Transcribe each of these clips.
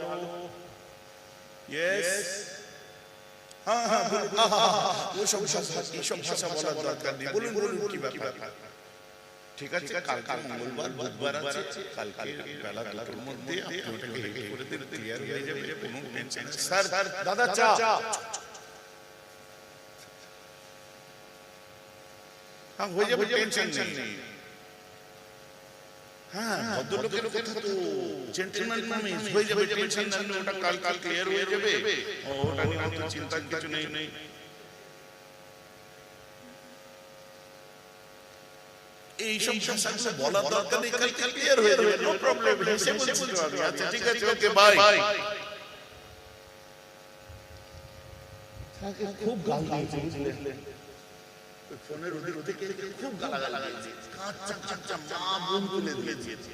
Hello yes হ্যাঁ হ্যাঁ। হ্যাঁ, হ্যাঁ, হ্যাঁ, হ্যাঁ, ওসব ভাষা এইসব ভাষা বলার দরকার নেই বলুন বলুন কি ব্যাপার ঠিক আছে কালকে মঙ্গলবার বুধবার আছে কালকে বেলা দুটোর মধ্যে আপনি ওটাকে রেডি করে দিন ক্লিয়ার হয়ে যাবে কোনো টেনশন স্যার দাদা চা হ্যাঁ হয়ে যাবে টেনশন নেই হ্যাঁ ভদ্রলোকের কথা তো জেন্টলম্যান প্রমিস হয়ে যাবে টেনশন নেই ওটা কাল কাল ক্লিয়ার হয়ে যাবে। ওটা নিয়ে অত চিন্তার কিছু নেই। এই সব ভাষাগুলো বলার দরকার নেই কাল ক্লিয়ার হয়ে যাবে নো প্রবলেম হেসে বলছি আচ্ছা ঠিক আছে ওকে বাই খুব গাল দিয়েছে বুঝলেন ফোনের ওদের ওদিকে খুব গালাগালি দিয়েছে কাঁচা কাঁচা মা বোন তুলে দিয়েছে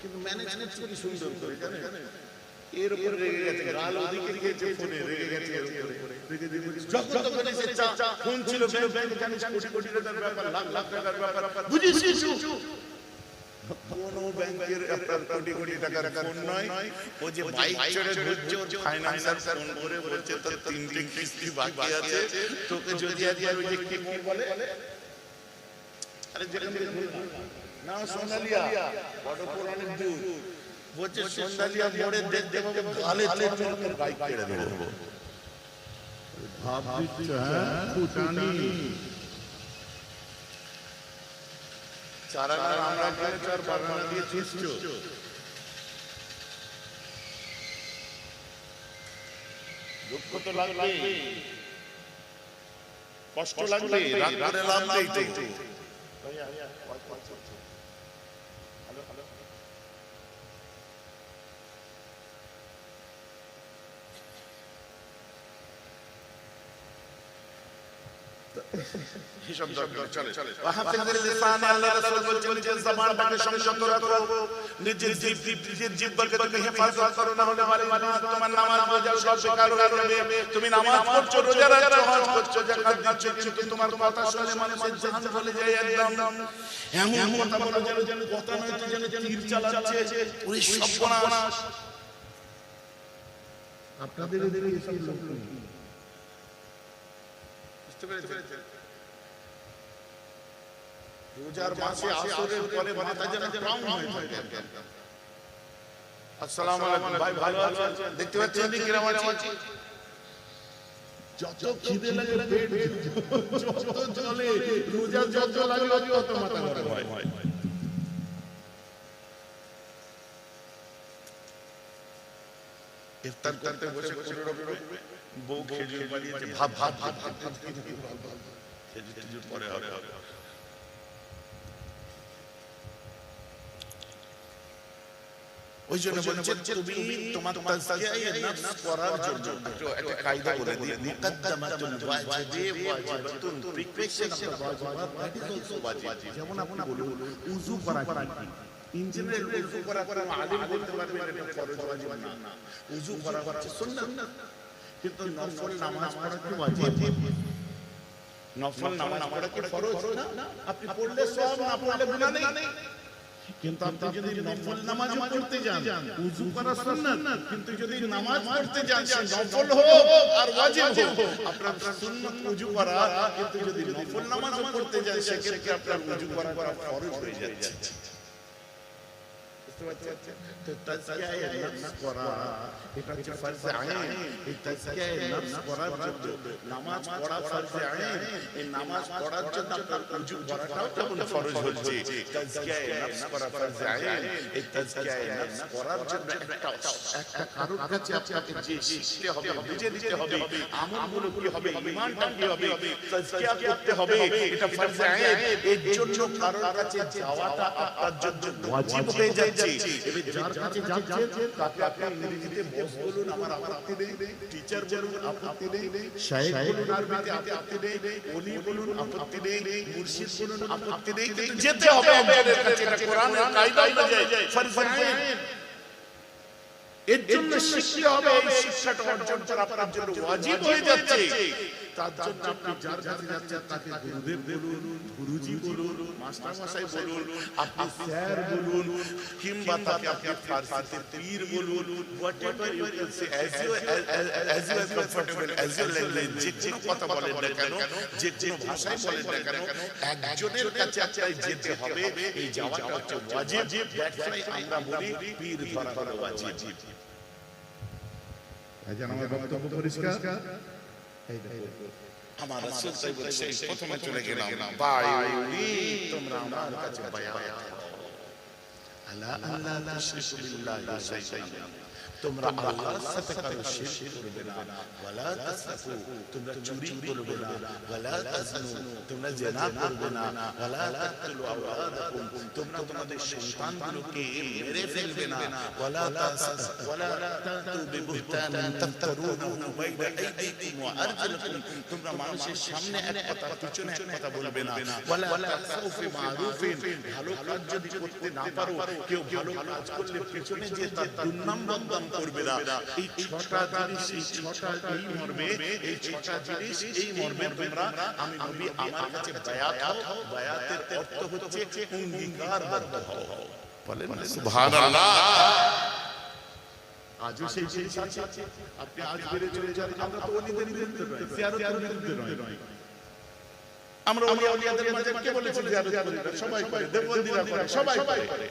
কিন্তু ম্যানেজমেন্ট খুবই সুন্দর করে জানেন এর উপরে রেগে গেছে গাল ওদিকে দিয়েছে ফোনে রেগে গেছে এর উপরে রেগে দিয়ে যখন তখন এসে চা ফোন ছিল ব্যাংক ব্যাংকে জানিস কোটি কোটি টাকার ব্যাপার লাখ লাখ টাকার ব্যাপার বুঝিস কিছু কোন ব্যাংকের আপনার কোটি কোটি টাকার ফোন নয়। ও যে বাইক চড়ে ঘুরছে ওর ফাইন্যান্সার ফোন করে বলছে তোর তিনটে কিস্তি বাকি আছে। তোকে যদি একবার ওই যে কি বলে? আরে যেখানে না সোনালিয়া। বড় পুরানের দূর। বলছে সোনালিয়া মোড়ে দেখতে পাবো গালে চোট বাইক কেড়ে দেবো ভাব দিচ্ছ হ্যাঁ ফুটানি চারা না আমরা গেলে চার বাগানা দিয়ে চুষছো দুঃখ তো লাগবে কষ্ট লাগবে রাগ করে লাভ নেই তো হিসাব দরকার চলে চলে হাফিজুল লিসান আল্লাহ রাসূল বলছেন নিজের জবানটাকে সংযত রাখো। নিজের জিভ নিজের জিহ্বাকে তুমি হেফাজত করো না হলে বারে বারে তোমার নামাজ রোজা সব বেকার হয়ে যাবে। তুমি নামাজ পড়ছো রোজা রাখছো হজ করছ যাকাত দিচ্ছো কিন্তু তোমার কথা শুনে মানুষের জান চলে যায় একদম। এমন কথা বলো যেন যেন কথা নয় যেন তীর চালাচ্ছে ওরে সর্বনাশ আপনাদের এসব লোক বুঝতে পেরেছেন রোজার মাসে আসরের পরে মাথা যেন ক্রাউন হয়ে থাকে আসসালামু আলাইকুম। ভাই ভালো আছেন? দেখতে পাচ্ছেন? কি কীরকম আছে যত খিদে লাগে পেট যত জলে রোজা যত লাগে তত মাথা গরম হয়। ইফতার করতে বসে কোনো রকমে বউ খেজুর বানিয়েছে। ভাব ভাব ভাব ভাব ভাব খেজুর পরে হবে। ওই জন্য বলছে তুমি তোমার তাজকিয়া নফস করার জন্য একটা কায়দা বলে দিই। মুকদ্দমাতুল ওয়াজিবে ওয়াজিবাতুন প্রিপারেশন অফ ওয়াজিবাত দ্যাট ইজ অলসো ওয়াজিব যেমন আপনি বলুন? উযু করা কি? ইঞ্জিনের উযু করা করা আলিম বলতে পারবে এটা ফরজ ওয়াজিব না। উযু করা হচ্ছে সুন্নাত। কিন্তু নফল নামাজ পড়া কি ওয়াজিব? নফল নামাজ পড়া কি ফরজ? না। আপনি পড়লে সব না পড়লে গুনাহ নেই। কিন্তু আপনি যদি নফল নামাজ পড়তে যান উযু করা সুন্নাত কিন্তু যদি নামাজ পড়তে যান নফল হোক আর ওয়াজিব হোক আপনার সুন্নাত উযু করা কিন্তু যদি নফল নামাজ পড়তে যান সেক্ষেত্রে আপনার উযু করা ফরজ হয়ে যাচ্ছে। বুঝতে পারছেন তো তাজকিয়ায়ে নফস করা এটা হচ্ছে ফরজে আইন। এই তাজকিয়ায়ে নফস করার জন্য নামাজ পড়া ফরজে আইন এই নামাজ পড়ার জন্য আপনার উযু করাটাও যেমন ফরজ হচ্ছে তাজকিয়ায়ে নফস করা ফরজে আইন এই তাজকিয়ায়ে নফস করার জন্য একটা একটা কারোর কাছে আপনাকে যে শিখতে হবে বুঝে দিতে হবে আমলগুলো কি হবে ঈমানটা কি হবে তাজকিয়া করতে হবে এটা ফরজে আইন এর জন্য কারোর কাছে যাওয়াটা আপনার জন্য ওয়াজিব হয়ে যাচ্ছে এবার যার কাছে যাচ্ছেন তাকে আপনি ইংরেজিতে বস বলুন আমার আপত্তি নেই টিচার বলুন আপত্তি নেই শায়েখ বলুন আরবিতে আপত্তি নেই ওলি বলুন আপত্তি নেই মুর্শিদ বলুন আপত্তি নেই কিন্তু যেতে হবে আমাদের কাছে এটা কোরআনের কায়দা অনুযায়ী ফরজ আইন এর জন্য শিখতে হবে এই শিক্ষাটা অর্জন করা আপনার জন্য ওয়াজিব হয়ে যাচ্ছে। তার জন্য আপনি যার কাছে যাচ্ছেন তাকে গুরুদেব বলুন গুরুজি বলুন মাস্টার মশাই বলুন আপনি স্যার বলুন কিংবা তাকে আপনি ফার্সিতে পীর বলুন you can say as you as, as you are comfortable as your language যে কোনো কথা বলেন না কেন যে কোনো ভাষায় বলেন না কেন একজনের কাছে আপনাকে যেতে হবে এই যাওয়াটা হচ্ছে ওয়াজিব দ্যাটস ওয়াই আমরা বলি পীর ধরা হলো ওয়াজিব। ভাইজান আমার বক্তব্য পরিষ্কার? আমার রাসূল তাই বলছে প্রথমে চলে গেলাম বায়ুনি তোমরা আমার কাছে বায়াত আলা আল্লাহ তুশরিকু বিল্লাহি তোমরা আল্লাহর সাথে কারও শিরক করবে না ওয়ালা তাসফু তোমরা চুরি করবে না ওয়ালা তাজনু তোমরা জিনা করবে না ওয়ালা তাকতুলু আওলাদাকুম তোমরা তোমাদের সন্তানগুলোকে মেরে ফেলবে না ওয়ালা তাস ওয়ালা তাতু বিবুহতান তাফতারুনহু বাইনা আইদিকুম ওয়া আরজুলিকুম তোমরা মানুষের সামনে এক কথা পিছনে এক কথা বলবে না ওয়ালা তাসাউ ফি মারুফিন ভালো কাজ যদি করতে না পারো কেউ ভালো কাজ করলে পিছনে যে তার দুর্নাম বদনাম করবে না। এই ছটা জিনিস, এই ছটা, এই মর্মে, এই ছটা জিনিস, এই মর্মে তোমরা, আমি নবী আমার কাছে বায়াত হও, বায়াতের অর্থ হচ্ছে অঙ্গীকারবদ্ধ হও। বলেন সুবহানাল্লাহ। আজও সেই জিনিস আছে। আপনি আজ বেড়ে চলে যান, আমরা তো অলিদের বিরুদ্ধে নয়, জিয়ারতের বিরুদ্ধে নয়। আমরা ওলিয়াদের মাঝে কে বলেছে জিয়ারত করি? সবাই করে দেববন্দিরা করে, সবাই করে।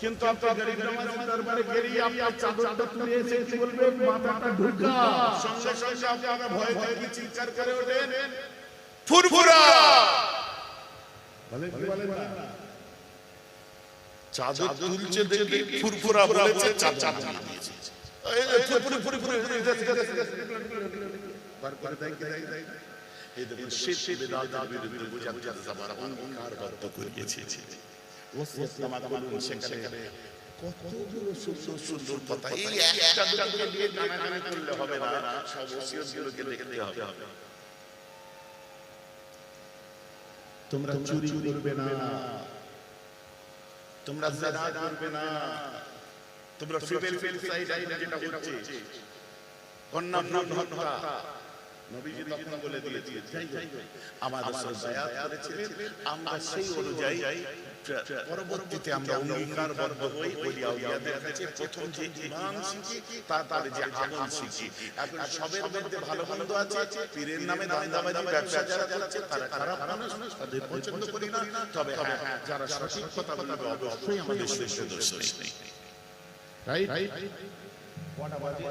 কিন্তু আপনি গরিব নামাজি দরবারে গেলেই আপনার চাদরটা তুলে এসে কি বলবেন মাথাটা ঢুকা সঙ্গে সঙ্গে আপনারা ভয় ভয় কি চিৎকার করে ওঠেন ফুরফুরা বলে কি বলে না চাদর তুলছে দেখি ফুরফুরা বলেছে চাদর নামিয়েছে এই, ফুরফুরে, বার করে দেয় কি দেয় এই দেখুন, বিদআতের বিরুদ্ধে সেখানে কতগুলো সুন্দর সুন্দর কথা এই একটা দুটোকে নিয়ে টানাটানি করলে হবে না। সব ওসিয়তগুলোকে দেখতে হবে। তোমরা চুরি করবে না। তোমরা জিনা করবে না। তোমরা ফিমেল ফিল সাইড যেটা হচ্ছে। কন্যা ভ্রূণ হত্যা। নবীজি তখন বলে দিয়েছিলেন। রাসূল বায়াত করেছিলেন। আমরা সেই অনুযায়ী পরবর্তীতে আমরা অঙ্গীকারবদ্ধ হই ওলি আউলিয়াদের কাছে প্রথম যে ঈমান শিখি তারপরে যে আমল শিখি এখন সবের মধ্যে ভালো মন্দ আছে পীরের নামে দান্দাবাজি ব্যবসা যারা করছে তারা খারাপ মানুষ তাদের পছন্দ করি না। তবে হ্যাঁ যারা সঠিক কথা বলবে অবশ্যই আমাদের শ্রেষ্ঠ দোষ নেই। রাইট রাইট কটা বাজে?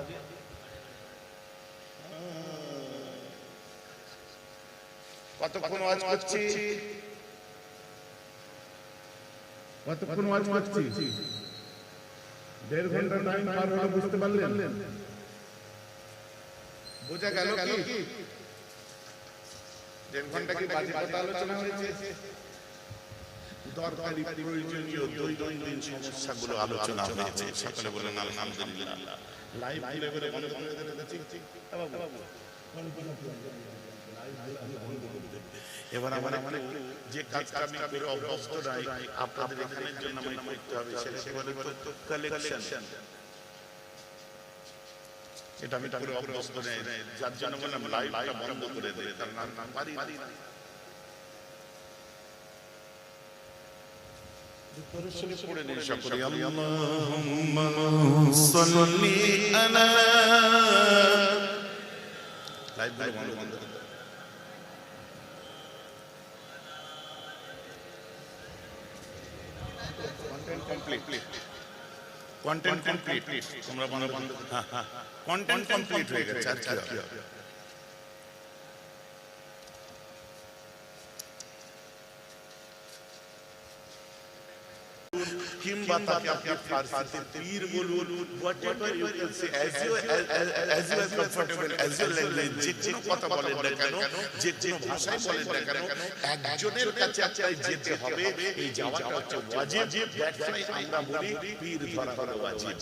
কতক্ষণ ওয়াজ করছি? কতক্ষণ ওয়াজ করছি? দেড় ঘণ্টা টাইম পার হলো বুঝতে পারলেন? বোঝা গেল কি? দেড় ঘণ্টা কি বাজে কথা আলোচনা হয়েছে? দরকারি প্রয়োজনীয় দৈনন্দিন সমস্যাগুলো আলোচনা হয়েছে। সকলে বলেন আলহামদুলিল্লাহ। লাইভ ঘুরে ঘুরে বন্ধ বন্ধ করে দিচ্ছি। এবার আমার আমার যে কাজটা আমি করে অভ্যস্ত নাই আপনাদের এখানের জন্য আমায় করতে হবে সেটা কি তো কালেকশন এটা আমি করে অভ্যস্ত নেই যার জন্য বললাম লাইভটা বন্ধ করে দেয় কারণ আমি পারি না। পরিশ্রমে পড়ে নেই সকলে। আল্লাহুম্মা সাল্লি আলা লাইভ বন্ধ বন্ধ করে দাও। কন্টেন্ট কমপ্লিট কন্টেন্ট কমপ্লিট তোমরা হ্যাঁ কন্টেন্ট কমপ্লিট হয়ে গেছে। আর কি হবে? কিংবা তাকে আপনি ফার্সিতে পীর বলুন whatever you can say as you as you are comfortable as your language যে কোনো কথা বলেন না কেন যে কোনো ভাষায় বলেন না কেন একজনের কাছে আপনাকে যেতে হবে এই যাওয়াটা হচ্ছে ওয়াজিব দ্যাটস ওয়াই আমরা বলি পীর ধরা হলো ওয়াজিব।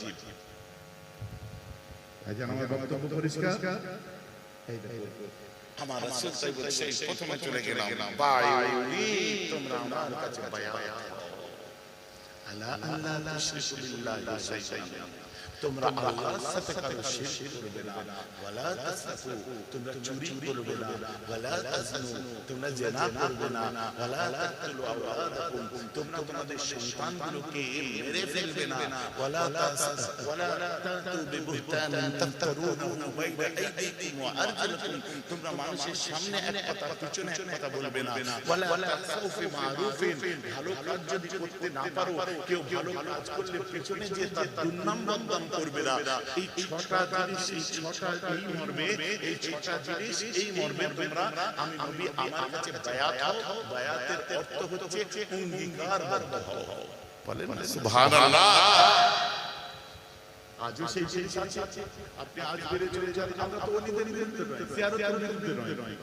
ভাইজান আমার বক্তব্য পরিষ্কার? আমার রাসূল তাই বলছে প্রথমে চলে গেলাম। বায়ুনি তোমরা আমার কাছে বায়াত। আলা আল্লাহ তুশরিকু বিল্লাহি শাইআন তোমরা আল্লাহর সাথে কারও শিরক করবে না ওয়ালা তাসফু তোমরা চুরি করবে না ওয়ালা তাজনু তোমরা জিনা করবে না ওয়ালা তাকতুলু আওলাদাকুম তোমরা তোমাদের সন্তানগুলোকে মেরে ফেলবে না ওয়ালা তাস ওয়ালা তাতু বিবুহতানিন তাফতারুনাহু বাইনা আইদিকুম ওয়া আরজুলিকুম তোমরা মানুষের সামনে এক কথা পিছনে এক কথা বলবে না ওয়ালা তাসাউ ফি মারুফিন ভালো কাজ যদি করতে না পারো কেউ ভালো কাজ করলে পিছনে যে তার দুর্নাম বদনাম করবে না। এই ছটা জিনিস এই ছটা এই মর্মে এই ছটা জিনিস এই মর্মে তোমরা আমি নবী আমার কাছে বায়াত হও বায়াতের অর্থ হচ্ছে অঙ্গীকারবদ্ধ হও। বলেন সুবহানাল্লাহ। আজও সেই জিনিস আছে আপনি আজ বেড়ে চলে যান আমরা তো অলিদের বিরুদ্ধে নয় জিয়ারতের বিরুদ্ধে নয়।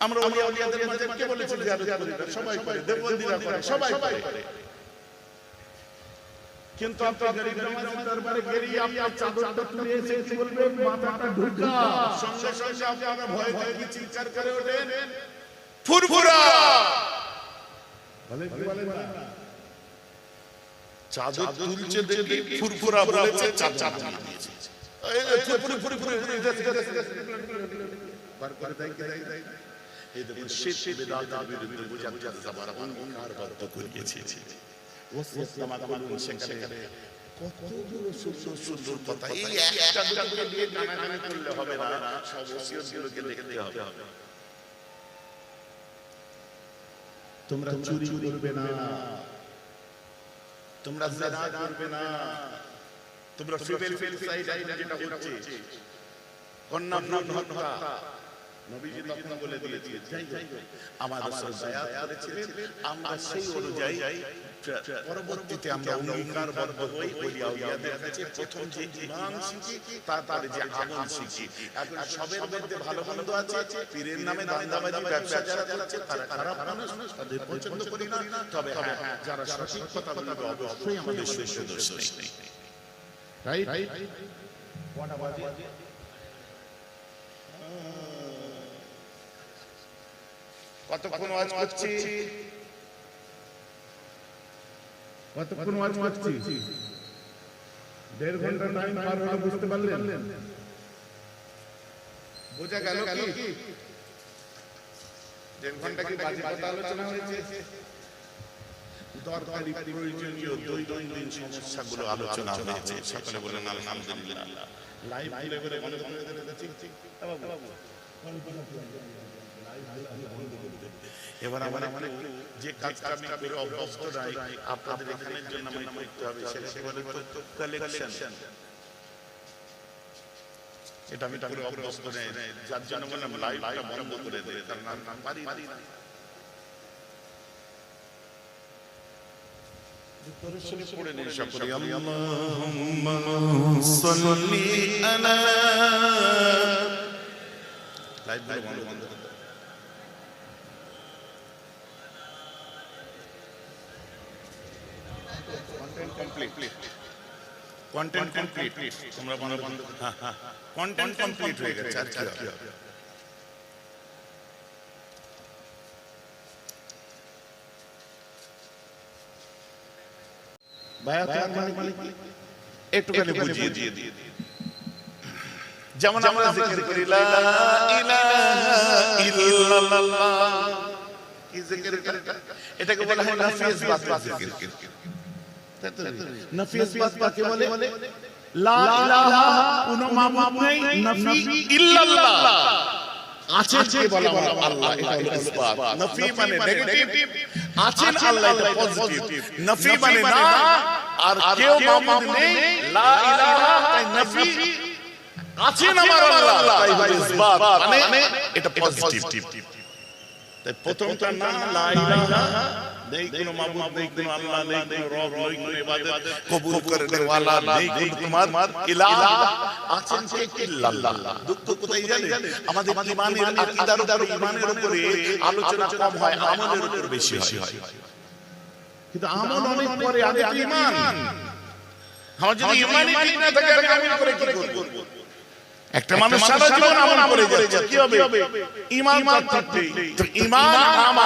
আমরা ওলিয়া ওলিয়াদের মাঝে কে বলেছি জিয়ারত করি সবাই করে দেববন্দিরা করে সবাই করে। কিন্তু আপনি গরিব নামাজের দরবারে গেলেই আপনার চাদরটা তুলে এসে কি মাথাটা ঢুকা সঙ্গে সঙ্গে আপনারা ভয় ভয় চিৎকার করে ওঠেন ফুরফুরা বলে কি বলে না চাদর তুলছে দেখি ফুরফুরা বলেছে চাদর নিয়েছে এই ফুরফুরি ফুরফুরি বার করে দেয় কি দেয় দেয় এই দেখুন শেষ বেদাতের বিরুদ্ধে বুঝাতে যাবার অঙ্গীকার বদ্ধ করিয়েছে দিয়ে তোমরা চুরি করবে না। তোমরা করবে না। তোমরা আমরা সেই অনুযায়ী পরবর্তীতে আমরা অঙ্গীকারবদ্ধ হই ওলি আউলিয়াদের কাছে। প্রথম যে ঈমান শিখি তারপরে যে আমল শিখি এখন সবের মধ্যে ভালো মন্দ আছে পীরের নামে দান্দাবাজি ব্যবসা যারা করছে তারা খারাপ মানুষ তাদের পছন্দ করি না। তবে হ্যাঁ যারা সঠিক কথা বলবে অবশ্যই আমাদের শস্য দোষ নেই। রাইট কতক্ষণ ওয়াজ করছি? কতক্ষণ ওয়াজ করছি দেড় ঘণ্টা টাইম পার হলো বুঝতে পারলেন বোঝা গেল কি দেড় ঘণ্টা কি বাজে কথা আলোচনা হয়েছে দরকারি প্রয়োজনীয় দৈনন্দিন সমস্যাগুলো আলোচনা হয়েছে সকলে বলেন আলহামদুলিল্লাহ লাইভ করে বন্ধ করে দিলে ঠিক ঠিক এবার আমার আমার যে কাজটা আমি করে অভ্যস্ত নাই আপনাদের এখানের জন্য আমি করতে হবে সেটা বলে কালেকশন এটা আমি করে অভ্যস্ত নেই যার জন্য বললাম লাইভটা বন্ধ করে দে তার নাম নাম পারি না। নেই সকলে আল্লাহুম্মা সাল্লি আলা লাইভ বন্ধ বন্ধ করে দাও। কন্টেন্ট কমপ্লিট কন্টেন্ট কমপ্লিট তোমরা হ্যাঁ হ্যাঁ কন্টেন্ট কমপ্লিট হয়ে গেছে। আর কি হবে? বায়াত মানে কি একটুখানি বুঝিয়ে দিয়ে দিয়ে যেমন আমরা জিকির করি লা ইলাহা ইল্লাল্লাহ। কি জিকির এটা এটাকে বলা হয় নাফিস বাত জিকির নাফিস বাত কাকে বলে লা ইলাহা কোনো মাবুদ নেই নাফি ইল্লাল্লাহ। আছেন কে বলা আল্লাহ এটা হলো ইসবাত। নাফি মানে নেগেটিভ আছেন আল্লাহ এটা পজিটিভ নাফি মানে না আর কেউ মাবুদ নেই লা ইলাহা তাই নাফি আছেন আমার আল্লাহ। তাই ইসবাত মানে এটা পজিটিভ তাই প্রথমটা না লা ইলাহা। নেই কোনো মাবুদ নেই কোনো আল্লাহ নেই কোনো রব নেই কোনো ইবাদত। কবুল করনে ওয়ালা নেই কোনো তোমার ইলাহ। আছেন কে ইল্লাল্লাহ দুঃখ কোথায় জানেন আমাদের ঈমানের আকীদার উপর ঈমানের উপরে আলোচনা কম হয় আমলের উপর বেশি হয়। কিন্তু আমল অনেক পরে আগে ঈমান আমার যদি ঈমানই ঠিক না থাকে আমি করে কি করব? একটা মানুষ সারা জীবন আমল করে যাচ্ছে কি হবে? ঈমান তার তো ঈমান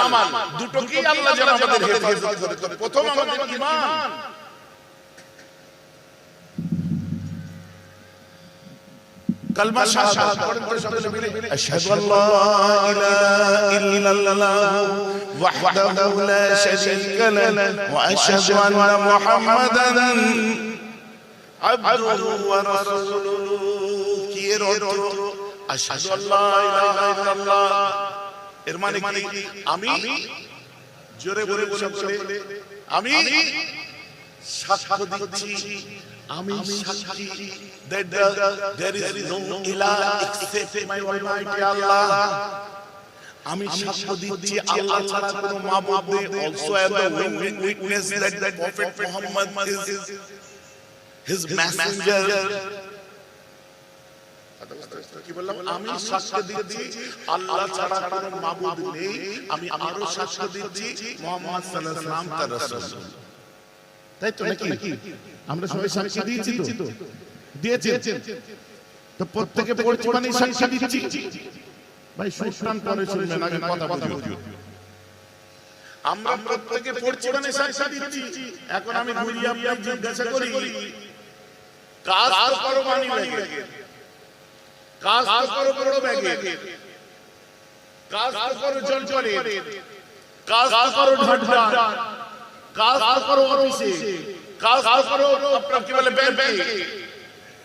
আমাল। দুটো কি আল্লাহ যেন আমাদের হেফাজত করে। প্রথম আমাদের ঈমান। কালমা শাহাদাত। পড়েন তো সকলে মিলে আশহাদু আল্লা ইলাহা ইল্লাল্লাহ ওয়াহদাহু লা শারীকা লাহু ওয়া আশহাদু আন্না মুহাম্মাদান আবদুহু ওয়া রাসূলুহু। এর অর্থ আশহাদু আল্লা ইলাহা ইল্লাল্লাহ এর মানে কি আমি জোরে বলে সকলে আমি সাক্ষ্য দিচ্ছি আমি সাক্ষী that there is no ilah except my almighty Allah আমি সাক্ষ্য দিচ্ছি আল্লাহ ছাড়া কোনো মাবুদ নেই I am the willing witness that that prophet Muhammad is his messenger কি বললাম? আমি সাক্ষ্য দিচ্ছি আল্লাহ ছাড়া কোনো মাবুদ নেই। আমি আরও সাক্ষ্য দিচ্ছি মুহাম্মদ সাল্লাল্লাহু আলাইহি ওয়াসাল্লাম তার রাসূল। তাই তো নাকি? আমরা সবাই সাক্ষী দিয়েছি তো? দিয়েছে তো। প্রত্যেকে পড়ছি মানে সাক্ষী দিচ্ছি। ভাই সুস্থান পরে শুনবেন আগে কথা বলছি আমরা প্রত্যেকে পড়ছি মানে সাক্ষী দিচ্ছি। এখন আমি ঘুরিয়ে আপনাকে জিজ্ঞাসা করি কাজ করো মানি লাগে। কাজ করো বড় ব্যাগে কাজ করো জল কাজ করো ঢাট ঢাট কাজ করো অফিসে। কাজ করো আপনার কি বলে ব্যাংকে।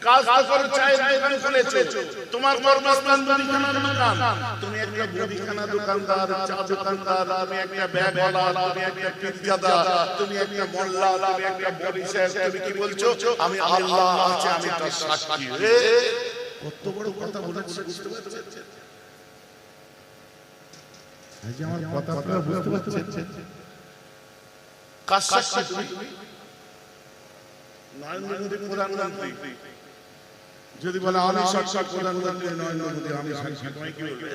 কাজ করো চায়ের দোকান খুলেছো তোমার কর্মস্থান মুদিখানার দোকান তুমি একটা মুদিখানা দোকানদার চা দোকানদার তুমি একটা ব্যাগওয়ালা তুমি একটা পিজ্জাদা তুমি একটা মোল্লা তুমি একটা বড়ি সাহেব তুমি কি বলছো? আমি আল্লাহ আছে আমি তার সাক্ষী রে কত বড় কথা বলেছে বুঝতে পারছেন এই যে আমার কথা আপনারা বুঝতে পারছেন নরেন্দ্র মোদী প্রধানমন্ত্রী যদি বলে আমি সাক্ষাৎ প্রধানমন্ত্রী নরেন্দ্র মোদী আমি সাক্ষাৎ কি বলবে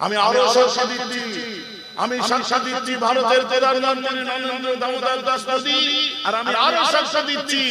আমি আরও সাক্ষী দিচ্ছি আমি সাক্ষা দিচ্ছি ভারতের প্রধানমন্ত্রী নরেন্দ্র দামোদর দাস মোদী আর আমি আরও সাক্ষা দিচ্ছি।